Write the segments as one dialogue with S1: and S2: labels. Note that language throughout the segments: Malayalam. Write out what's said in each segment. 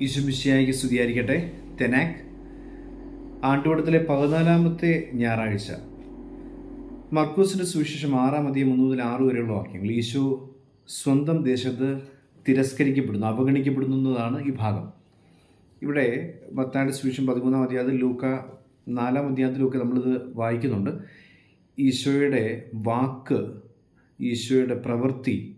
S1: ഈശുമിശിയായിക്ക് സ്തുതിയായിരിക്കട്ടെ. തെനാക് ആണ്ടുവട്ടത്തിലെ പതിനാലാമത്തെ ഞായറാഴ്ച. മർക്കൂസിന്റെ സുവിശേഷം ആറാം അധികം ഒന്ന് മുതൽ ആറ് വരെയുള്ള വാക്യങ്ങൾ. ഈശോ സ്വന്തം ദേശത്ത് തിരസ്കരിക്കപ്പെടുന്നു അവഗണിക്കപ്പെടുന്നു എന്നതാണ് ഈ ഭാഗം. ഇവിടെ മത്തായുടെ സുവിശേഷം പതിമൂന്നാം അധ്യായത്തിൽ ലൂക്ക നാലാം അധ്യായത്തിലൊക്കെ നമ്മളിത് വായിക്കുന്നുണ്ട്. ഈശോയുടെ വാക്ക് ഈശോയുടെ പ്രവൃത്തി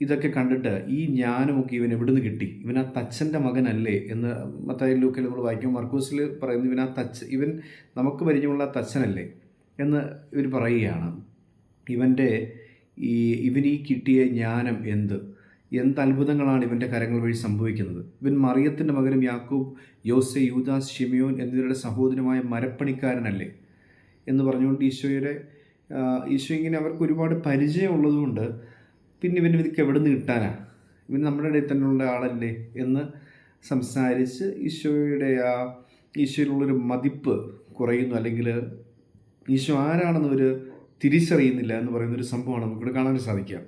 S1: ഇതൊക്കെ കണ്ടിട്ട് ഈ ജ്ഞാനമൊക്കെ ഇവൻ എവിടുന്ന് കിട്ടി. ഇവൻ ആ തച്ചന്റെ മകനല്ലേ എന്ന് മത്തായി ലൂക്കിൽ നമ്മൾ വായിക്കും. മർക്കൂസിൽ പറയുന്നു ഇവൻ ആ തച്ച് ഇവൻ നമുക്ക് പരിചയമുള്ള തച്ചനല്ലേ എന്ന് ഇവർ പറയുകയാണ്. ഇവന്റെ ഈ ഇവനീ കിട്ടിയ ജ്ഞാനം എന്ത്? എന്ത് അത്ഭുതങ്ങളാണ് ഇവന്റെ കരങ്ങൾ വഴി സംഭവിക്കുന്നത്? ഇവൻ മറിയത്തിന്റെ മകനും യാക്കൂബ് യോസെ യൂദാസ് ഷിമിയോൻ എന്നിവരുടെ സഹോദരമായ മരപ്പണിക്കാരനല്ലേ എന്ന് പറഞ്ഞുകൊണ്ട് ഈശോയുടെ ഈശോ ഇങ്ങനെ അവർക്ക് ഒരുപാട് പരിചയമുള്ളതുകൊണ്ട് പിന്നെ ഇവൻ ഇതൊക്കെ എവിടെ നിന്ന് കിട്ടാനാ? ഇവൻ നമ്മുടെ ഇടയിൽ തന്നെയുള്ള ആളല്ലേ എന്ന് സംസാരിച്ച് ഈശോയുടെ ആ ഈശോയിലുള്ളൊരു മതിപ്പ് കുറയുന്നു. അല്ലെങ്കിൽ ഈശോ ആരാണെന്ന് ഒരു തിരിച്ചറിയുന്നില്ല എന്ന് പറയുന്ന ഒരു സംഭവമാണ് നമുക്കിവിടെ കാണാൻ സാധിക്കുക.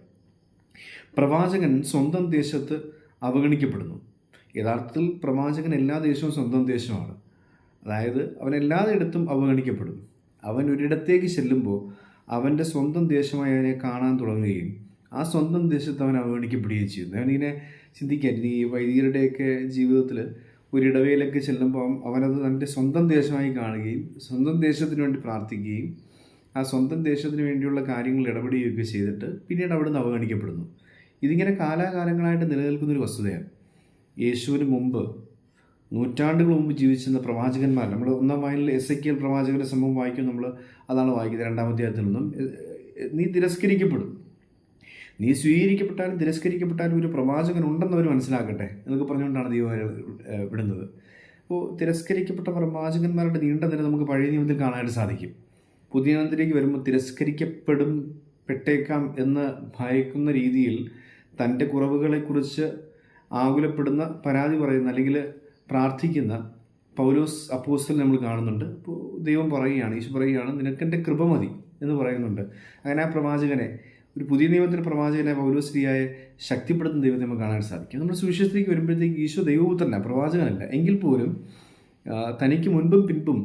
S1: പ്രവാചകൻ സ്വന്തം ദേശത്ത് അവഗണിക്കപ്പെടുന്നു. യഥാർത്ഥത്തിൽ പ്രവാചകൻ എല്ലാ ദേശവും സ്വന്തം ദേശമാണ്. അതായത് അവൻ എല്ലായിടത്തും അവഗണിക്കപ്പെടും. അവൻ ഒരിടത്തേക്ക് ചെല്ലുമ്പോൾ അവന്റെ സ്വന്തം ദേശമായി അവനെ കാണാൻ തുടങ്ങുകയും ആ സ്വന്തം ദേശത്ത് അവൻ അവഗണിക്കപ്പെടുകയും ചെയ്യുന്നു. അവനിങ്ങനെ ചിന്തിക്കാൻ ഈ വൈദികരുടെയൊക്കെ ജീവിതത്തിൽ ഒരിടവയിലൊക്കെ ചെല്ലുമ്പോൾ അവനത് തന്റെ സ്വന്തം ദേശമായി കാണുകയും സ്വന്തം ദേശത്തിന് വേണ്ടി പ്രാർത്ഥിക്കുകയും ആ സ്വന്തം ദേശത്തിന് വേണ്ടിയുള്ള കാര്യങ്ങൾ ഇടപെടുകയൊക്കെ ചെയ്തിട്ട് പിന്നീട് അവിടുന്ന് അവഗണിക്കപ്പെടുന്നു. ഇതിങ്ങനെ കാലാകാലങ്ങളായിട്ട് നിലനിൽക്കുന്ന ഒരു വസ്തുതയാണ്. യേശുവിന് മുമ്പ് നൂറ്റാണ്ടുകൾ മുമ്പ് ജീവിച്ചിരുന്ന പ്രവാചകന്മാർ നമ്മൾ ഒന്നാം വായനയിൽ എസ് എ പ്രവാചകന്റെ സംഭവം വായിക്കും നമ്മൾ അതാണ് വായിക്കുന്നത് രണ്ടാമത്തെ അധ്യായത്തിൽ നിന്നും നീ തിരസ്കരിക്കപ്പെടും. നീ സ്വീകരിക്കപ്പെട്ടാലും തിരസ്കരിക്കപ്പെട്ടാലും ഒരു പ്രവാചകൻ ഉണ്ടെന്ന് അവർ മനസ്സിലാക്കട്ടെ എന്നൊക്കെ പറഞ്ഞുകൊണ്ടാണ് ദൈവം വിടുന്നത്. അപ്പോൾ തിരസ്കരിക്കപ്പെട്ട പ്രവാചകന്മാരുടെ നീണ്ട നില നമുക്ക് പഴയ നിയമത്തിൽ കാണാനായിട്ട് സാധിക്കും. പുതിയ നിയമത്തിലേക്ക് വരുമ്പോൾ തിരസ്കരിക്കപ്പെടും പെട്ടേക്കാം എന്ന് ഭയക്കുന്ന രീതിയിൽ തന്റെ കുറവുകളെക്കുറിച്ച് ആകുലപ്പെടുന്ന പരാതി പറയുന്ന അല്ലെങ്കിൽ പ്രാർത്ഥിക്കുന്ന പൗലോസ് അപ്പോസ്റ്റൽ നമ്മൾ കാണുന്നുണ്ട്. അപ്പോൾ ദൈവം പറയുകയാണ് ഈശോ പറയുകയാണ് നിനക്കെന്റെ കൃപ മതി എന്ന് പറയുന്നുണ്ട്. അങ്ങനെ ആ പ്രവാചകനെ ഒരു പുതിയ നിയമത്തിലെ പ്രവാചകനെ പൗരോസ്ത്രീയായ ശക്തിപ്പെടുത്തുന്ന ദൈവത്തെ നമുക്ക് കാണാൻ സാധിക്കും. നമ്മൾ സുവിശേഷത്തിലേക്ക് വരുമ്പോഴത്തേക്ക് ഈശോ ദൈവപുത്രനല്ല പ്രവാചകനല്ല. എങ്കിൽ പോലും തനിക്ക് മുൻപും പിൻപും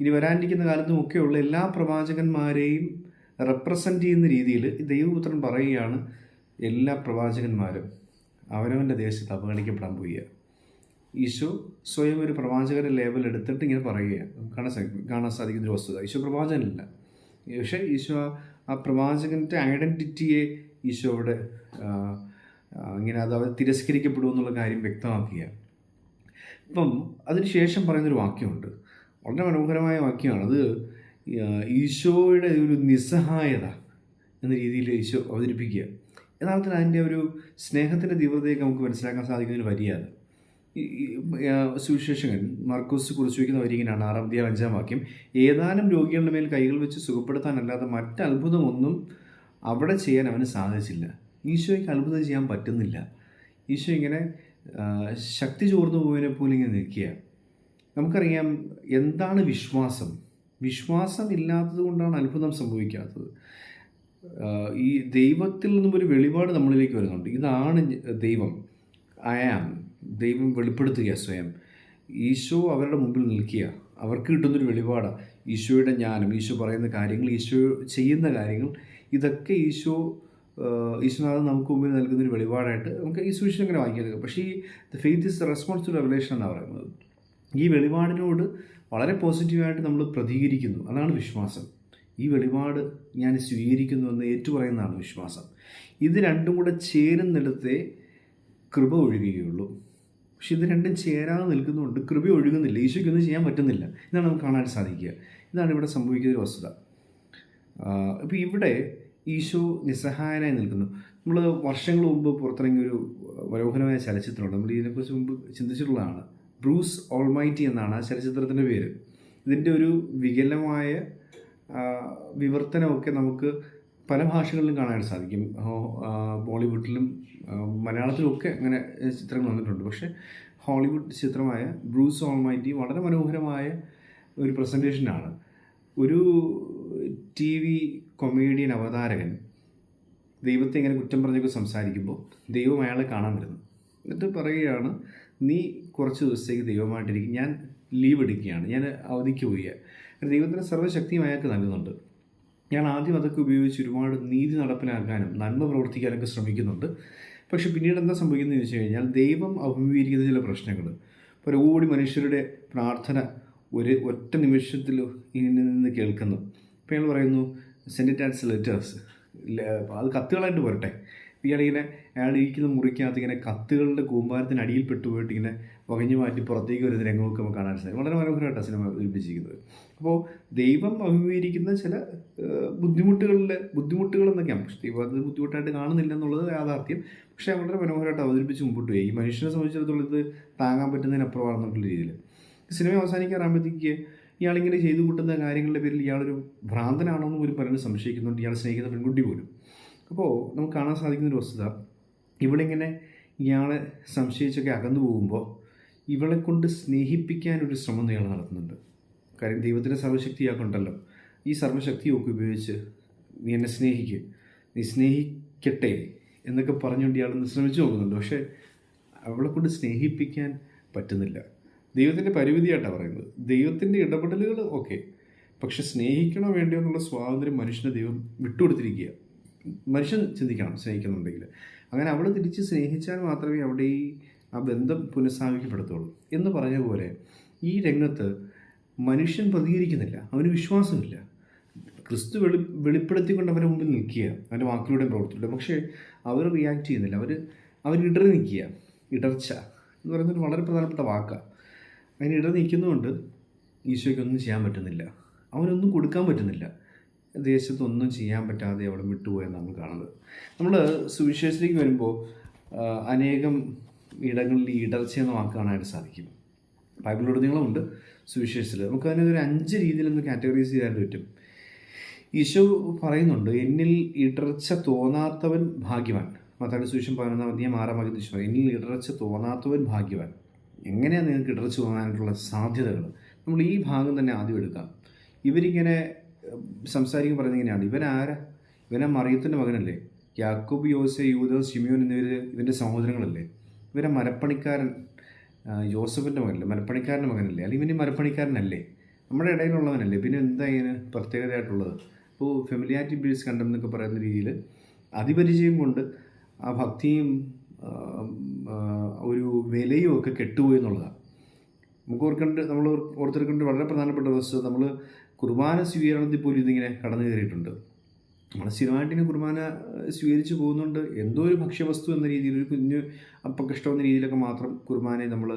S1: ഇനി വരാനിരിക്കുന്ന കാലത്തും ഒക്കെയുള്ള എല്ലാ പ്രവാചകന്മാരെയും റെപ്രസെന്റ് ചെയ്യുന്ന രീതിയിൽ ദൈവപുത്രൻ പറയുകയാണ് എല്ലാ പ്രവാചകന്മാരും അവനവന്റെ ദേശത്ത് അവഗണിക്കപ്പെടാൻ പോവുക. ഈശോ സ്വയം ഒരു പ്രവാചകരുടെ ലേബൽ എടുത്തിട്ട് ഇങ്ങനെ പറയുകയാണ്. കാണാൻ സാധിക്കും കാണാൻ സാധിക്കുന്ന ഒരു വസ്തുത. ഈശോ പ്രവാചകനല്ല. പക്ഷേ ഈശോ ആ- പ്രവാചകന്റെ ഐഡന്റിറ്റിയെ ഈശോ അവിടെ ഇങ്ങനെ അത് അവർ തിരസ്കരിക്കപ്പെടും എന്നുള്ള കാര്യം വ്യക്തമാക്കുകയാണ് ഇപ്പം അതിനുശേഷം പറയുന്നൊരു വാക്യമുണ്ട്. വളരെ മനോഹരമായ വാക്യമാണ്. അത് ഈശോയുടെ ഒരു നിസ്സഹായത എന്ന രീതിയിൽ ഈശോ അവതരിപ്പിക്കുക. യഥാർത്ഥത്തിൽ അതിന്റെ ഒരു സ്നേഹത്തിന്റെ തീവ്രതയൊക്കെ നമുക്ക് മനസ്സിലാക്കാൻ സാധിക്കുന്നതിന് വരിയാണ് സുവിശേഷകൻ മർക്കോസ് കുറിച്ച് വരി ഇങ്ങനെയാണ് ആറാം അധ്യായം അഞ്ചാം വാക്യം. ഏതാനും രോഗികളുടെ മേൽ കൈകൾ വെച്ച് സുഖപ്പെടുത്താനല്ലാതെ മറ്റത്ഭുതമൊന്നും അവിടെ ചെയ്യാൻ അവന് സാധിച്ചില്ല. ഈശോയ്ക്ക് അത്ഭുതം ചെയ്യാൻ പറ്റുന്നില്ല. ഈശോ ഇങ്ങനെ ശക്തി ചോർന്നു പോയതിനെ പോലെ ഇങ്ങനെ നിൽക്കുക നമുക്കറിയാം എന്താണ് വിശ്വാസം? വിശ്വാസം ഇല്ലാത്തത് കൊണ്ടാണ് അത്ഭുതം സംഭവിക്കാത്തത്. ഈ ദൈവത്തിൽ നിന്നും ഒരു വെളിപാട് നമ്മളിലേക്ക് വരുന്നുണ്ട്. ഇതാണ് ദൈവം. ആയാം ദൈവം വെളിപ്പെടുത്തുക സ്വയം. ഈശോ അവരുടെ മുമ്പിൽ നിൽക്കുക. അവർക്ക് കിട്ടുന്നൊരു വെളിപാടാണ് ഈശോയുടെ ജ്ഞാനം ഈശോ പറയുന്ന കാര്യങ്ങൾ ഈശോ ചെയ്യുന്ന കാര്യങ്ങൾ ഇതൊക്കെ ഈശോ ആ, ഈശോനാഥൻ നമുക്ക് മുമ്പിൽ നൽകുന്നൊരു വെളിപാടായിട്ട് നമുക്ക് ഈ സുവിശേഷം ഇങ്ങനെ വായിക്കാം പക്ഷേ ഈ the faith is response to revelation എന്നാണ് പറയുന്നത്. ഈ വെളിപാടിനോട് വളരെ പോസിറ്റീവായിട്ട് നമ്മൾ പ്രതികരിക്കുന്നു. അതാണ് വിശ്വാസം. ഈ വെളിപാട് ഞാൻ സ്വീകരിക്കുന്നു എന്ന് ഏറ്റുപറയുന്നതാണ് വിശ്വാസം. ഇത് രണ്ടും കൂടെ ചേരുന്നിടത്തെ കൃപ ഒഴുകുകയുള്ളൂ. പക്ഷെ ഇത് രണ്ടും ചേരാതെ നിൽക്കുന്നുണ്ട് കൃപ ഒഴുകുന്നില്ല ഈശോയ്ക്കൊന്നും ചെയ്യാൻ പറ്റുന്നില്ല. ഇതാണ് നമുക്ക് കാണാൻ സാധിക്കുക. ഇതാണ് ഇവിടെ സംഭവിക്കുന്ന ഒരു വസ്തുത. ഇപ്പോൾ ഇവിടെ ഈശോ നിസ്സഹായനായി നിൽക്കുന്നു. നമ്മൾ വർഷങ്ങൾ മുമ്പ് പുറത്തിറങ്ങിയ ഒരു മനോഹരമായ ചലച്ചിത്രമുണ്ട്. നമ്മൾ ഇതിനെക്കുറിച്ച് മുമ്പ് ചിന്തിച്ചിട്ടുള്ളതാണ്. ബ്രൂസ് ഓൾമൈറ്റി എന്നാണ് ആ ചലച്ചിത്രത്തിന്റെ പേര്. ഇതിന്റെ ഒരു വികലമായ വിവർത്തനമൊക്കെ നമുക്ക് പല ഭാഷകളിലും കാണാനായിട്ട് സാധിക്കും. ബോളിവുഡിലും മലയാളത്തിലും ഒക്കെ അങ്ങനെ ചിത്രങ്ങൾ വന്നിട്ടുണ്ട്. പക്ഷേ ഹോളിവുഡ് ചിത്രമായ ബ്രൂസ് ഓൾമൈറ്റി വളരെ മനോഹരമായ ഒരു പ്രസന്റേഷനാണ് ഒരു ടി വി കൊമേഡിയൻ അവതാരകൻ ദൈവത്തെ ഇങ്ങനെ കുറ്റം പറഞ്ഞൊക്കെ സംസാരിക്കുമ്പോൾ ദൈവം അയാളെ കാണാൻ വരുന്നു. എന്നിട്ട് പറയുകയാണ് നീ കുറച്ച് ദിവസത്തേക്ക് ദൈവമായിട്ടിരിക്കും. ഞാൻ ലീവ് എടുക്കുകയാണ്. ഞാൻ അവധിക്ക് പോവുക ദൈവത്തിന്റെ സർവശക്തിയും അയാൾക്ക് നൽകുന്നുണ്ട്. ഞാൻ ആദ്യം അതൊക്കെ ഉപയോഗിച്ച് ഒരുപാട് നീതി നടപ്പിലാക്കാനും നന്മ പ്രവർത്തിക്കാനൊക്കെ ശ്രമിക്കുന്നുണ്ട്. പക്ഷെ പിന്നീട് എന്താ സംഭവിക്കുന്നത് ചോദിച്ചു കഴിഞ്ഞാൽ ദൈവം അഭിമുഖീകരിക്കുന്ന ചില പ്രശ്നങ്ങൾ. ഓടി മനുഷ്യരുടെ പ്രാർത്ഥന ഒരു ഒറ്റ നിമിഷത്തിൽ ഇനി നിന്ന് കേൾക്കുന്നു. ഇപ്പോൾ അയാൾ പറയുന്നു സെൻഡ് ലെറ്റേഴ്സ് അത് കത്തുകളായിട്ട് പോരട്ടെ ഇയാളിങ്ങനെ അയാൾ ഇരിക്കുന്ന മുറിക്കകത്ത് ഇങ്ങനെ കത്തുകളുടെ കൂമ്പാരത്തിന് അടിയിൽ പെട്ടുപോയിട്ട് ഇങ്ങനെ വകഞ്ഞു മാറ്റി പുറത്തേക്ക് വരുന്ന രംഗമൊക്കെ നമുക്ക് കാണാൻ സാധിക്കും. വളരെ മനോഹരമായിട്ടാണ് സിനിമ അവതരിപ്പിച്ചിരിക്കുന്നത് അപ്പോൾ ദൈവം അഭിമുഖീകരിക്കുന്ന ചില ബുദ്ധിമുട്ടുകളിൽ ബുദ്ധിമുട്ടുകൾ എന്നൊക്കെയാണ് പക്ഷേ ദൈവം അത് ബുദ്ധിമുട്ടായിട്ട് കാണുന്നില്ല എന്നുള്ളത് യാഥാർത്ഥ്യം. പക്ഷേ വളരെ മനോഹരമായിട്ട് അവതരിപ്പിച്ച് മുമ്പോട്ട് പോയി. ഈ മനുഷ്യനെ സംബന്ധിച്ചിടത്തോളം ഇത് താങ്ങാൻ പറ്റുന്നതിനപ്പുറമാണെന്നുള്ള രീതിയിൽ സിനിമ അവസാനിക്കാറാകുമ്പോഴത്തേക്ക് ഇയാളിങ്ങനെ ചെയ്തു കൂട്ടുന്ന കാര്യങ്ങളുടെ പേരിൽ ഇയാളൊരു ഭ്രാന്തനാണോ എന്ന് പോലും പലരും സംശയിക്കുന്നുണ്ട്. ഇയാൾ സ്നേഹിക്കുന്ന പെൺകുട്ടി പോലും. അപ്പോൾ നമുക്ക് കാണാൻ സാധിക്കുന്ന ഒരു വസ്തുത. ഇവിടെ ഇങ്ങനെ ഇയാളെ സംശയിച്ചൊക്കെ അകന്നു പോകുമ്പോൾ ഇവളെ കൊണ്ട് സ്നേഹിപ്പിക്കാനൊരു ശ്രമം ഇയാൾ നടത്തുന്നുണ്ട്. കാര്യം ദൈവത്തിന്റെ സർവശക്തി ഇയാൾക്കുണ്ടല്ലോ ഈ സർവശക്തിയൊക്കെ ഉപയോഗിച്ച് നീ എന്നെ സ്നേഹിക്കുക നീ സ്നേഹിക്കട്ടെ എന്നൊക്കെ പറഞ്ഞുകൊണ്ട് ഇയാൾ ഒന്ന് ശ്രമിച്ചു നോക്കുന്നുണ്ട്. പക്ഷേ അവളെ കൊണ്ട് സ്നേഹിപ്പിക്കാൻ പറ്റുന്നില്ല. ദൈവത്തിന്റെ പരിമിതിയായിട്ടാണ് പറയുന്നത്. ദൈവത്തിന്റെ ഇടപെടലുകൾ ഓക്കെ. പക്ഷെ സ്നേഹിക്കണോ വേണ്ടയോ എന്നുള്ള സ്വാതന്ത്ര്യം മനുഷ്യനെ ദൈവം വിട്ടുകൊടുത്തിരിക്കുക മനുഷ്യൻ ചിന്തിക്കണം സ്നേഹിക്കുന്നുണ്ടെങ്കിൽ. അങ്ങനെ അവൾ തിരിച്ച് സ്നേഹിച്ചാൽ മാത്രമേ അവിടെ ഈ ആ ബന്ധം പുനഃസ്ഥാപിക്കപ്പെടുത്തുള്ളൂ എന്ന് പറഞ്ഞ പോലെ ഈ രംഗത്ത് മനുഷ്യൻ പ്രതികരിക്കുന്നില്ല. അവന് വിശ്വാസമില്ല. ക്രിസ്തു വെളി വെളിപ്പെടുത്തിക്കൊണ്ട് അവരുടെ മുമ്പിൽ നിൽക്കുക. അവന്റെ വാക്കിലൂടെയും പ്രവർത്തികളുടെ പക്ഷേ അവർ റിയാക്ട് ചെയ്യുന്നില്ല. അവർ അവർ ഇടറി നിൽക്കുക. ഇടർച്ച എന്ന് പറയുന്നത് വളരെ പ്രധാനപ്പെട്ട വാക്കാണ് അങ്ങനെ ഇടറി നിൽക്കുന്നതുകൊണ്ട് ഈശോയ്ക്ക് ഒന്നും ചെയ്യാൻ പറ്റുന്നില്ല. അവനൊന്നും കൊടുക്കാൻ പറ്റുന്നില്ല. ദേശത്തൊന്നും ചെയ്യാൻ പറ്റാതെ അവിടെ വിട്ടുപോയെന്ന് നമ്മൾ കാണുന്നത്. നമ്മൾ സുവിശേഷത്തിലേക്ക് വരുമ്പോൾ അനേകം ഇടങ്ങളിൽ ഈ ഇടർച്ച എന്ന വാക്ക് കാണാനായിട്ട് സാധിക്കും. ബൈബിളിലുടനീളമുണ്ട് സുവിശേഷത്തിൽ. നമുക്ക് അതിനെ ഒരു അഞ്ച് രീതിയിലൊന്ന് കാറ്റഗറൈസ് ചെയ്യാനായിട്ട് പറ്റും. ഈശോ പറയുന്നുണ്ട് എന്നിൽ ഇടർച്ച തോന്നാത്തവൻ ഭാഗ്യവാൻ. മത്താടി സുവിശേഷം പതിനൊന്നാം അധ്യായം ആറാം തിരിച്ചു എന്നിൽ ഇടർച്ച തോന്നാത്തവൻ ഭാഗ്യവാൻ. എങ്ങനെയാണ് നിങ്ങൾക്ക് ഇടർച്ച തോന്നാനായിട്ടുള്ള സാധ്യതകൾ? നമ്മൾ ഈ ഭാഗം തന്നെ ആദ്യം എടുക്കാം. ഇവരിങ്ങനെ സംസാരിക്കുമ്പോൾ പറയുന്നത് ഇങ്ങനെയാണ്. ഇവൻ ആരാ? ഇവനെ മറിയത്തിന്റെ മകനല്ലേ? യാക്കൂബ് യോസെ യൂത ഷിമിയോൻ എന്നിവർ ഇവന്റെ സഹോദരങ്ങളല്ലേ? ഇവരെ മരപ്പണിക്കാരൻ ജോസഫിന്റെ മകനല്ലേ? മരപ്പണിക്കാരന്റെ മകനല്ലേ? അല്ലെങ്കിൽ ഇവന് മരപ്പണിക്കാരനല്ലേ? നമ്മുടെ ഇടയിലുള്ളവനല്ലേ? പിന്നെ എന്താ ഇതിന് പ്രത്യേകതയായിട്ടുള്ളത്? അപ്പോൾ ഫെമിലിയാരിറ്റി ബിൽസ് കണ്ടം എന്നൊക്കെ പറയുന്ന രീതിയിൽ അതിപരിചയം കൊണ്ട് ആ ഭക്തിയും ഒരു വിലയും ഒക്കെ കെട്ടുപോയി എന്നുള്ളതാണ്. നമുക്ക് ഓർക്കേണ്ട നമ്മൾ ഓർത്തെടുക്കേണ്ട വളരെ പ്രധാനപ്പെട്ട വസ്തു നമ്മൾ കുർബാന സ്വീകരണത്തിൽ പോലും ഇതിങ്ങനെ കടന്നു കയറിയിട്ടുണ്ട്. നമ്മൾ സ്ഥിരമായിട്ട് ഇങ്ങനെ കുർബാന സ്വീകരിച്ചു പോകുന്നുണ്ട്. എന്തോ ഒരു ഭക്ഷ്യവസ്തു എന്ന രീതിയിൽ ഒരു കുഞ്ഞ് അപ്പക്കഷ്ടം എന്ന രീതിയിലൊക്കെ മാത്രം കുർബാനയെ നമ്മൾ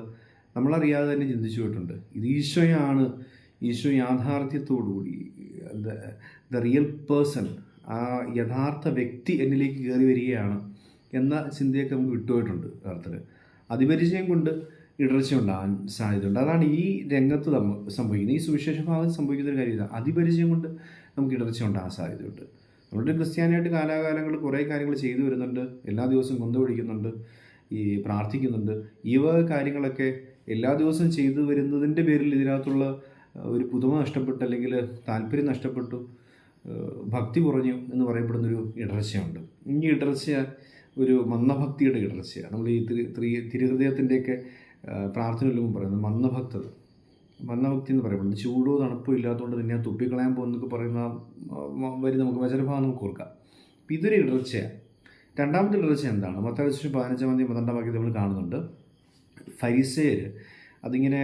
S1: നമ്മളറിയാതെ തന്നെ ചിന്തിച്ചു പോയിട്ടുണ്ട്. ഇത് ഈശോയാണ്. ഈശോ യാഥാർത്ഥ്യത്തോടുകൂടി ദ റിയൽ പേഴ്സൺ ആ യഥാർത്ഥ വ്യക്തി എന്നിലേക്ക് കയറി വരികയാണ് എന്ന ചിന്തയൊക്കെ നമുക്ക് വിട്ടുപോയിട്ടുണ്ട് യഥാർത്ഥത്തിൽ അതിപരിചയം കൊണ്ട് ഇടർച്ച ഉണ്ടാകാൻ സാധ്യതയുണ്ട്. അതാണ് ഈ രംഗത്ത് സംഭവിക്കുന്നത്. ഈ സുവിശേഷ ഭാഗത്ത് സംഭവിക്കുന്ന ഒരു കാര്യം അതിപരിചയം കൊണ്ട് നമുക്ക് ഇടർച്ച ഉണ്ടാകാൻ സാധ്യതയുണ്ട്. നമ്മളുടെ ക്രിസ്ത്യാനിയായിട്ട് കാലാകാലങ്ങൾ കുറേ കാര്യങ്ങൾ ചെയ്തു വരുന്നുണ്ട്. എല്ലാ ദിവസവും കൊന്ത പിടിക്കുന്നുണ്ട് ഈ പ്രാർത്ഥിക്കുന്നുണ്ട്. ഈ വക കാര്യങ്ങളൊക്കെ എല്ലാ ദിവസവും ചെയ്തു വരുന്നതിന്റെ പേരിൽ ഇതിനകത്തുള്ള ഒരു പുതുമ നഷ്ടപ്പെട്ടു അല്ലെങ്കിൽ താല്പര്യം നഷ്ടപ്പെട്ടു ഭക്തി കുറഞ്ഞു എന്ന് പറയപ്പെടുന്നൊരു ഇടർച്ചയുണ്ട്. ഈ ഇടർച്ച ഒരു മന്ദഭക്തിയുടെ ഇടർച്ചയാണ്. നമ്മൾ ഈ തിരു- തിരുഹൃദയത്തിന്റെയൊക്കെ പ്രാർത്ഥനയിൽ മുമ്പ് പറയുന്നത് മന്ദഭക്തത മന്ദഭക്തി എന്ന് പറയുമ്പോൾ ചൂടോ തണുപ്പോ ഇല്ലാത്തതുകൊണ്ട് തന്നെ തുപ്പിക്കളയാൻ പോകുന്നൊക്കെ പറയുന്ന വരി നമുക്ക് വചനഭാഗം നമുക്ക് ഓർക്കാം. അപ്പം ഇതൊരു ഇടർച്ചയാണ് രണ്ടാമത്തെ ഇടർച്ച എന്താണ്? മത്താഴ്ച പതിനഞ്ചാം തീയതി പന്ത്രണ്ടാം വാക്യത്തിൽ നമ്മൾ കാണുന്നുണ്ട്. ഫരിസേർ അതിങ്ങനെ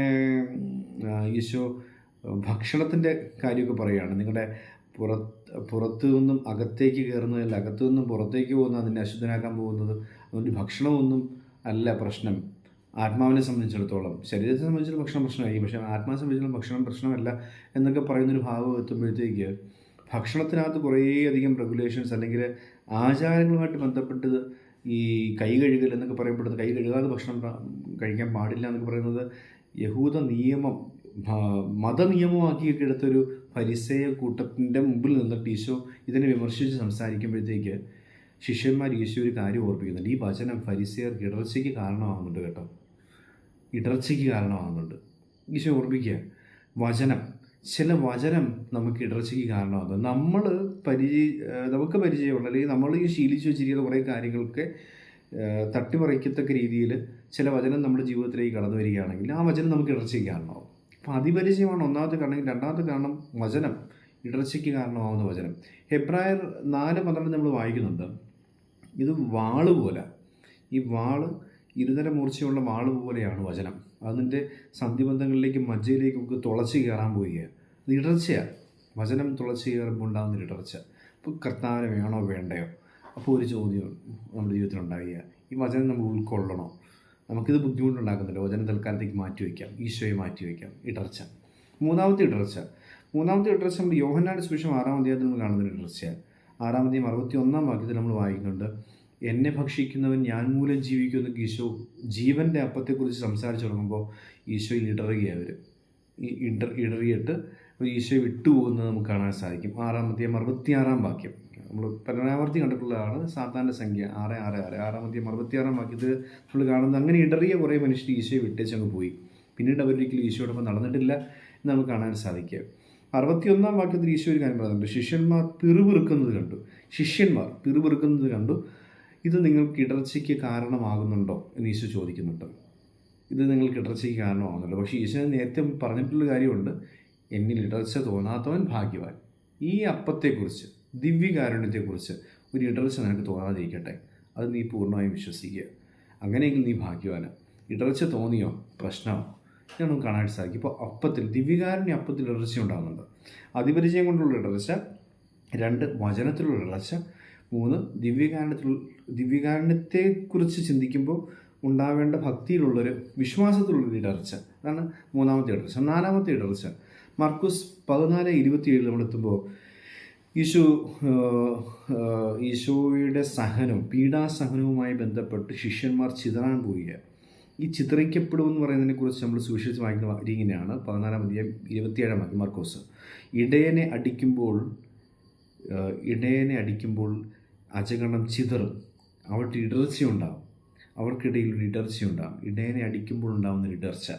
S1: ഈശോ ഭക്ഷണത്തിന്റെ കാര്യമൊക്കെ പറയുകയാണ്. നിങ്ങളുടെ പുറത്ത് പുറത്തു നിന്നും അകത്തേക്ക് കയറുന്നതല്ല അകത്തു നിന്നും പുറത്തേക്ക് പോകുന്ന അതിനെ അശുദ്ധനാക്കാൻ പോകുന്നത്. അതുകൊണ്ട് ഭക്ഷണമൊന്നും അല്ല പ്രശ്നം. ആത്മാവിനെ സംബന്ധിച്ചിടത്തോളം ശരീരത്തെ സംബന്ധിച്ചിടത്തോളം ഭക്ഷണം പ്രശ്നമായിരിക്കും പക്ഷേ ആത്മാവിനെ സംബന്ധിച്ചിടത്തോളം ഭക്ഷണം പ്രശ്നമല്ല എന്നൊക്കെ പറയുന്നൊരു ഭാഗം എത്തുമ്പോഴത്തേക്ക് ഭക്ഷണത്തിനകത്ത് കുറേയധികം റെഗുലേഷൻസ് അല്ലെങ്കിൽ ആചാരങ്ങളുമായിട്ട് ബന്ധപ്പെട്ടത് ഈ കൈ കഴുകൽ എന്നൊക്കെ പറയപ്പെടുന്നത് കൈ കഴുകാതെ ഭക്ഷണം കഴിക്കാൻ പാടില്ല എന്നൊക്കെ പറയുന്നത് യഹൂദ നിയമം മതനിയമമാക്കിയൊക്കെ എടുത്തൊരു പരിസയ കൂട്ടത്തിന്റെ മുമ്പിൽ നിന്നിട്ട് ഈശോ ഇതിനെ വിമർശിച്ച് സംസാരിക്കുമ്പോഴത്തേക്ക് ശിഷ്യന്മാർ യേശു ഒരു കാര്യം ഓർപ്പിക്കുന്നുണ്ട്. ഈ വചനം ഫരിസിയർ ഇടർച്ചയ്ക്ക് കാരണമാകുന്നുണ്ട് കേട്ടോ. ഇടർച്ചയ്ക്ക് കാരണമാകുന്നുണ്ട്. ഈശോ ഓർപ്പിക്കുക വചനം. ചില വചനം നമുക്ക് ഇടർച്ചയ്ക്ക് കാരണമാകുന്നത് നമ്മൾ പരിചയ നമുക്ക് പരിചയമുള്ള അല്ലെങ്കിൽ നമ്മൾ ഈ ശീലിച്ചു വെച്ചിരിക്കുന്ന കുറേ കാര്യങ്ങൾക്ക് തട്ടിമറിക്കത്തക്ക രീതിയിൽ ചില വചനം നമ്മുടെ ജീവിതത്തിലേക്ക് കടന്നു വരികയാണെങ്കിൽ ആ വചനം നമുക്ക് ഇടർച്ചയ്ക്ക് കാരണമാകും. അപ്പോൾ അതിപരിചയമാണ് ഒന്നാമത്തെ കാരണം. രണ്ടാമത്തെ കാരണം വചനം. ഇടർച്ചയ്ക്ക് കാരണമാകുന്ന വചനം. ഹെബ്രായർ നാല് പന്ത്രണ്ട് നമ്മൾ വായിക്കുന്നുണ്ട്. ഇത് വാൾ പോലെ. ഈ വാൾ ഇരുതര മൂർച്ചയുള്ള വാൾ പോലെയാണ് വചനം. അതിന്റെ സന്ധിബന്ധങ്ങളിലേക്കും മജ്ജയിലേക്കും ഒക്കെ തുളച്ച് കയറാൻ പോവുകയാണ് ഇത് ഇടർച്ചയാണ് വചനം തുളച്ച് കയറുമ്പോൾ ഉണ്ടാകുന്ന ഇടർച്ച. അപ്പോൾ കർത്താവിനെ വേണോ വേണ്ടയോ? അപ്പോൾ ഒരു ചോദ്യം നമ്മുടെ ജീവിതത്തിൽ ഉണ്ടാകുക ഈ വചനം നമ്മൾ ഉൾക്കൊള്ളണോ? നമുക്കിത് ബുദ്ധിമുട്ടുണ്ടാക്കുന്നില്ല വചനം തൽക്കാലത്തേക്ക് മാറ്റി വയ്ക്കാം. ഈശോയെ മാറ്റി വയ്ക്കാം. ഇടർച്ച. മൂന്നാമത്തെ ഇടർച്ച. മൂന്നാമത്തെ ഇടർച്ച നമ്മൾ യോഹനാട് സുവിശേഷം ആറാം അധ്യായത്തിൽ നമ്മൾ കാണുന്ന ഇടർച്ചയാണ് ആറാം അധ്യായം അറുപത്തി ഒന്നാം വാക്യത്തിൽ നമ്മൾ വായിക്കുന്നുണ്ട്. എന്നെ ഭക്ഷിക്കുന്നവൻ ഞാൻ മൂലം ജീവിക്കുമെന്ന് ഈശോ ജീവന്റെ അപ്പത്തെക്കുറിച്ച് സംസാരിച്ചു തുടങ്ങുമ്പോൾ ഈശോയിൽ ഇടറുകയാണ് അവർ ഇടർ ഇടറിയിട്ട് ഈശോയെ വിട്ടുപോകുന്നത് നമുക്ക് കാണാൻ സാധിക്കും. ആറാമത്തെ അറുപത്തിയാറാം വാക്യം. നമ്മൾ പരമാവർത്തി കണ്ടിട്ടുള്ളതാണ് സാത്താന്റെ സംഖ്യ ആറ് ആറ് ആറ്. ആറാമത്തെ അറുപത്തിയാറാം വാക്യത്തിൽ നമ്മൾ കാണുന്നത് അങ്ങനെ ഇടറിയ കുറേ മനുഷ്യർ ഈശോയെ വിട്ടേച്ചങ്ങ് പോയി. പിന്നീട് അവരൊരിക്കലും ഈശോയോടൊപ്പം നടന്നിട്ടില്ല എന്ന് നമുക്ക് കാണാൻ സാധിക്കുക അറുപത്തിയൊന്നാം വാക്യത്തിൽ ഈശോ ഒരു കാര്യം പറയുന്നുണ്ട്. ശിഷ്യന്മാർ പിറുപിറുക്കുന്നത് കണ്ടു. ശിഷ്യന്മാർ പിറുപിറുക്കുന്നത് കണ്ടു. ഇത് നിങ്ങൾക്ക് ഇടർച്ചയ്ക്ക് കാരണമാകുന്നുണ്ടോ എന്ന് ഈശോ ചോദിക്കുന്നുണ്ട്. ഇത് നിങ്ങൾക്ക് ഇടർച്ചയ്ക്ക് കാരണമാകുന്നുണ്ടോ? പക്ഷേ ഈശോ നേരത്തെ പറഞ്ഞിട്ടുള്ള കാര്യമുണ്ട്. എന്നിൽ ഇടർച്ച തോന്നാത്തവൻ ഭാഗ്യവാൻ. ഈ അപ്പത്തെക്കുറിച്ച് ദിവ്യകാരുണ്യത്തെക്കുറിച്ച് ഒരു ഇടർച്ച നിനക്ക് തോന്നാതിരിക്കട്ടെ. അത് നീ പൂർണമായും വിശ്വസിക്കുക. അങ്ങനെയെങ്കിൽ നീ ഭാഗ്യവാന് ഇടർച്ച തോന്നിയോ? പ്രശ്നമോ? ഇത് നമുക്ക് കാണാൻ സാധിക്കും. ഇപ്പോൾ അപ്പത്തിൽ ദിവ്യകാരുണ്യ അപ്പത്തിൽ ഇടർച്ച ഉണ്ടാകുന്നുണ്ട്. അതിപരിചയം കൊണ്ടുള്ള ഇടർച്ച രണ്ട് വചനത്തിലുള്ള ഇടർച്ച മൂന്ന് ദിവ്യകാരണത്തിൽ ദിവ്യകാരണത്തെക്കുറിച്ച് ചിന്തിക്കുമ്പോൾ ഉണ്ടാവേണ്ട ഭക്തിയിലുള്ളൊരു വിശ്വാസത്തിലുള്ളൊരു ഇടർച്ച. അതാണ് മൂന്നാമത്തെ ഇടർച്ച. നാലാമത്തെ ഇടർച്ച മർക്കൂസ് പതിനാല് ഇരുപത്തിയേഴിൽ നമ്മളെത്തുമ്പോൾ ഈശോ ഈശോയുടെ സഹനവും പീഡാസഹനവുമായി ബന്ധപ്പെട്ട് ശിഷ്യന്മാർ ചിതറാൻ പോവുകയാണ്. ഈ ചിത്രിക്കപ്പെടുമെന്ന് പറയുന്നതിനെ കുറിച്ച് നമ്മൾ സുവിശേഷം വായിക്കുന്ന ഇങ്ങനെയാണ്. പതിനാലാം അധ്യായം ഇരുപത്തിയേഴാം വാക്യം മാർക്കോസ്. ഇടയനെ അടിക്കുമ്പോൾ ഇടയനെ അടിക്കുമ്പോൾ അജഗണം ചിതറും. അവർക്ക് ഇടർച്ചയുണ്ടാവും. അവർക്കിടയിൽ ഒരു ഇടർച്ചയുണ്ടാകും ഇടയനെ അടിക്കുമ്പോൾ ഉണ്ടാകുന്ന ഇടർച്ച.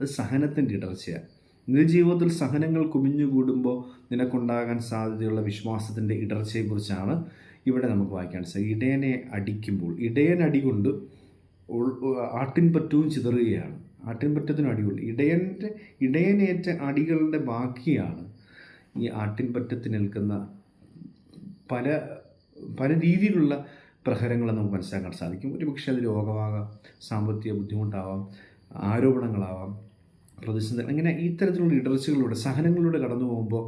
S1: അത് സഹനത്തിന്റെ ഇടർച്ചയാണ്. നിന്റെ ജീവിതത്തിൽ സഹനങ്ങൾ കുമിഞ്ഞുകൂടുമ്പോൾ നിനക്കുണ്ടാകാൻ സാധ്യതയുള്ള വിശ്വാസത്തിന്റെ ഇടർച്ചയെക്കുറിച്ചാണ് ഇവിടെ നമുക്ക് വായിക്കാൻ സാധിക്കും ഇടയനെ അടിക്കുമ്പോൾ ഇടയനടി അടികൊണ്ട് ആട്ടിൻപറ്റവും ചിതറുകയാണ്. ആട്ടിൻപറ്റത്തിനും അടിയുള്ളു. ഇടയന്റെ ഇടയനേറ്റ അടികളുടെ ബാക്കിയാണ് ഈ ആട്ടിൻപറ്റത്തിനേൽക്കുന്ന പല പല രീതിയിലുള്ള പ്രഹരങ്ങളെ നമുക്ക് മനസ്സിലാക്കാൻ സാധിക്കും. ഒരുപക്ഷെ അത് രോഗമാകാം സാമ്പത്തിക ബുദ്ധിമുട്ടാവാം ആരോപണങ്ങളാവാം പ്രതിസന്ധി അങ്ങനെ ഇത്തരത്തിലുള്ള ഇടർച്ചകളിലൂടെ സഹനങ്ങളിലൂടെ കടന്നു പോകുമ്പോൾ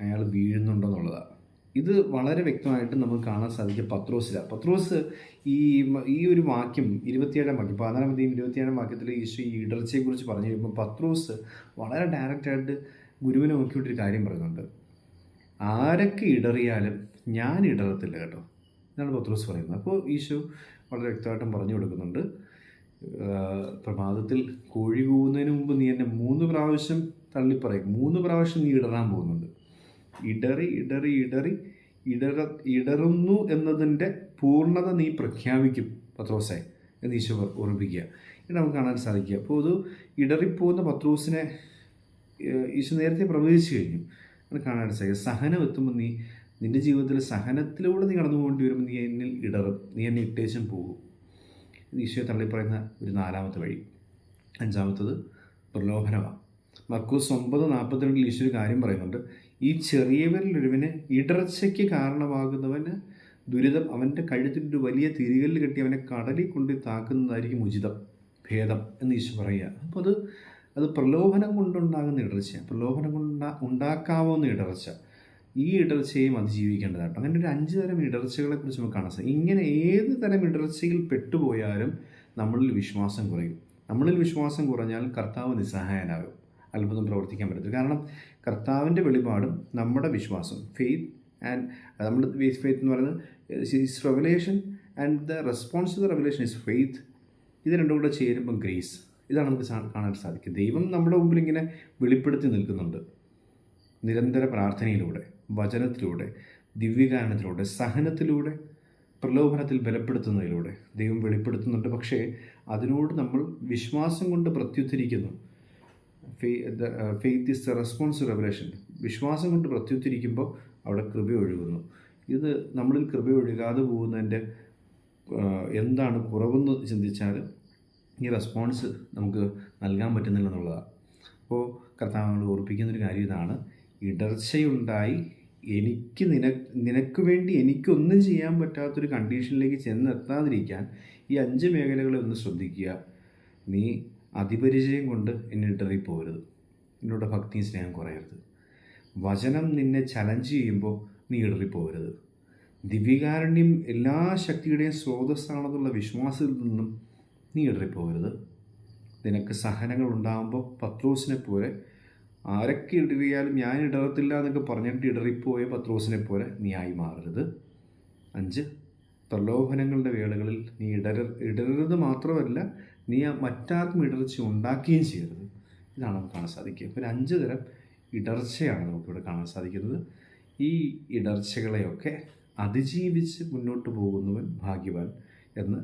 S1: അയാൾ വീഴുന്നുണ്ടെന്നുള്ളതാണ് ഇത് വളരെ വ്യക്തമായിട്ട് നമുക്ക് കാണാൻ സാധിക്കും പത്രോസില പത്രോസ് ഈ ഈ ഒരു വാക്യം ഇരുപത്തിയേഴാം വാക്യം പതിനാലാമത്തെയും ഇരുപത്തിയേഴാം വാക്യത്തിൽ ഈശോ ഈ ഇടർച്ചയെക്കുറിച്ച് പറഞ്ഞു കഴിയുമ്പോൾ പത്രോസ് വളരെ ഡയറക്റ്റായിട്ട് ഗുരുവിനെ നോക്കിയിട്ടൊരു കാര്യം പറയുന്നുണ്ട്. ആരൊക്കെ ഇടറിയാലും ഞാൻ ഇടറത്തില്ല കേട്ടോ. എന്നാണ് പത്രോസ് പറയുന്നത്. അപ്പോൾ ഈശോ വളരെ വ്യക്തമായിട്ടും പറഞ്ഞു കൊടുക്കുന്നുണ്ട്. പ്രമാദത്തിൽ കോഴി കൂവുന്നതിന് മുമ്പ് നീ എന്നെ മൂന്ന് പ്രാവശ്യം തള്ളിപ്പറയും. മൂന്ന് പ്രാവശ്യം നീ ഇടറാൻ പോകുന്നുണ്ട്. ഇടറി ഇടറി ഇടറി ഇടറ ഇടറുന്നു എന്നതിന്റെ പൂർണത നീ പ്രഖ്യാപിക്കും പത്രോസെ എന്ന് ഈശോ ഓർമ്മിപ്പിക്കുക ഇത് നമുക്ക് കാണാൻ സാധിക്കുക. അപ്പോൾ അത് ഇടറിപ്പോകുന്ന പത്രോസിനെ ഈശോ നേരത്തെ പ്രവചിച്ചു കഴിഞ്ഞു. അത് കാണാൻ സാധിക്കും സഹനം എത്തുമ്പോൾ നീ നിന്റെ ജീവിതത്തിൽ സഹനത്തിലൂടെ നീ കടന്നു പോകേണ്ടി വരുമ്പോൾ നീ എന്നിൽ ഇടറും നീ എന്നെ ഇട്ടേച്ചും പോകും. ഈശോയെ തള്ളിപ്പറയുന്ന ഒരു നാലാമത്തെ വഴി. അഞ്ചാമത്തത് പ്രലോഭനമാണ്. മർക്കൂസ് ഒമ്പത് നാൽപ്പത്തിരണ്ടിൽ ഈശോ ഒരു കാര്യം പറയുന്നുണ്ട്. ഈ ചെറിയവരിലൊരുവന് ഇടർച്ചയ്ക്ക് കാരണമാകുന്നവന് ദുരിതം അവന്റെ കഴുത്തിന്റെ വലിയ തിരികല്ല് കെട്ടി അവനെ കടലിൽ കൊണ്ട് താക്കുന്നതായിരിക്കും ഉചിതം ഭേദം എന്ന് ഈശോ പറയുക. അപ്പോൾ അത് അത് പ്രലോഭനം കൊണ്ടുണ്ടാകുന്ന ഇടർച്ച പ്രലോഭനം കൊണ്ട് ഉണ്ടാക്കാവുന്ന ഇടർച്ച. ഈ ഇടർച്ചയും അതിജീവിക്കേണ്ടതായിട്ട് അങ്ങനെ ഒരു അഞ്ച് തരം ഇടർച്ചകളെ കുറിച്ച് നമുക്ക് കാണാൻ സാധിക്കും ഇങ്ങനെ ഏത് തരം ഇടർച്ചയിൽ പെട്ടുപോയാലും നമ്മളിൽ വിശ്വാസം കുറയും. നമ്മളിൽ വിശ്വാസം കുറഞ്ഞാൽ കർത്താവ് നിസ്സഹായനാകും. അത്ഭുതം പ്രവർത്തിക്കാൻ പറ്റത്തില്ല. കാരണം കർത്താവിന്റെ വെളിപാടും നമ്മുടെ വിശ്വാസം ഫെയ്ത്ത് ആൻഡ് നമ്മൾ ഫെയ്ത്ത് എന്ന് പറയുന്നത് is revelation and the response to the revelation is faith ഇത് രണ്ടും കൂടെ ചേരുമ്പോൾ ഗ്രേസ് ഇതാണ് നമുക്ക് കാണാൻ സാധിക്കും ദൈവം നമ്മുടെ മുമ്പിൽ ഇങ്ങനെ വെളിപ്പെടുത്തി നിൽക്കുന്നുണ്ട്. നിരന്തര പ്രാർത്ഥനയിലൂടെ വചനത്തിലൂടെ ദിവ്യഗാനത്തിലൂടെ സഹനത്തിലൂടെ പ്രലോഭനത്തിൽ ബലപ്പെടുത്തുന്നതിലൂടെ ദൈവം വെളിപ്പെടുത്തുന്നുണ്ട്. പക്ഷേ അതിനോട് നമ്മൾ വിശ്വാസം കൊണ്ട് പ്രത്യുത്തരിക്കുന്നു faith is the response revelation വിശ്വാസം കൊണ്ട് പ്രത്യുത്തിരിക്കുമ്പോൾ അവിടെ കൃപ ഒഴുകുന്നു. ഇത് നമ്മളിൽ കൃപ ഒഴുകാതെ പോകുന്നതിന്റെ എന്താണ് കുറവെന്ന് ചിന്തിച്ചാൽ ഈ റെസ്പോൺസ് നമുക്ക് നൽകാൻ പറ്റുന്നില്ല എന്നുള്ളതാണ്. അപ്പോൾ കർത്താവ് നമ്മൾ ഓർപ്പിക്കുന്നൊരു കാര്യം ഇതാണ്. ഇടർച്ചയുണ്ടായി എനിക്ക് നിന നിനക്ക് വേണ്ടി എനിക്കൊന്നും ചെയ്യാൻ പറ്റാത്തൊരു കണ്ടീഷനിലേക്ക് ചെന്നെത്താതിരിക്കാൻ ഈ അഞ്ച് മേഖലകളെ ഒന്ന് ശ്രദ്ധിക്കുക. നീ അതിപരിചയം കൊണ്ട് എന്നെ ഇടറിപ്പോകരുത് എന്നോട് ഭക്തി സ്നേഹം കുറയരുത്. വചനം നിന്നെ ചലഞ്ച് ചെയ്യുമ്പോൾ നീ ഇടറിപ്പോകരുത് ദിവ്യകാരുണ്യം എല്ലാ ശക്തിയുടെയും സ്രോതസ്സാണെന്നുള്ള വിശ്വാസത്തിൽ നിന്നും നീ ഇടറിപ്പോകരുത് നിനക്ക് സഹനങ്ങൾ ഉണ്ടാകുമ്പോൾ പത്രോസിനെ പോലെ ആരൊക്കെ ഇടറിയാലും ഞാൻ ഇടറത്തില്ല എന്നൊക്കെ പറഞ്ഞിട്ട് ഇടറിപ്പോയ പത്രോസിനെ പോലെ നീ ആയി മാറരുത്. അഞ്ച് പ്രലോഭനങ്ങളുടെ വേളകളിൽ നീ ഇടര ഇടരുത് മാത്രമല്ല നീ ആ മറ്റാർക്കും ഇടർച്ച ഉണ്ടാക്കുകയും ചെയ്യരുത്. ഇതാണ് നമുക്ക് കാണാൻ സാധിക്കുക. ഒരു അഞ്ച് തരം ഇടർച്ചയാണ് നമുക്കിവിടെ കാണാൻ സാധിക്കുന്നത്. ഈ ഇടർച്ചകളെയൊക്കെ അതിജീവിച്ച് മുന്നോട്ട് പോകുന്നവൻ ഭാഗ്യവാൻ എന്ന്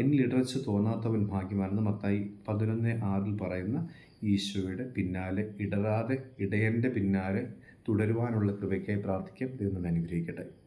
S1: എന്നിൽ ഇടർച്ച തോന്നാത്തവൻ ഭാഗ്യവാൻ എന്ന് മത്തായി പതിനൊന്ന് ആറിൽ പറയുന്ന ഈശോയുടെ പിന്നാലെ ഇടരാതെ ഇടയന്റെ പിന്നാലെ തുടരുവാനുള്ള കൃപയ്ക്കായി പ്രാർത്ഥിക്കാം. ദൈവം അനുഗ്രഹിക്കട്ടെ.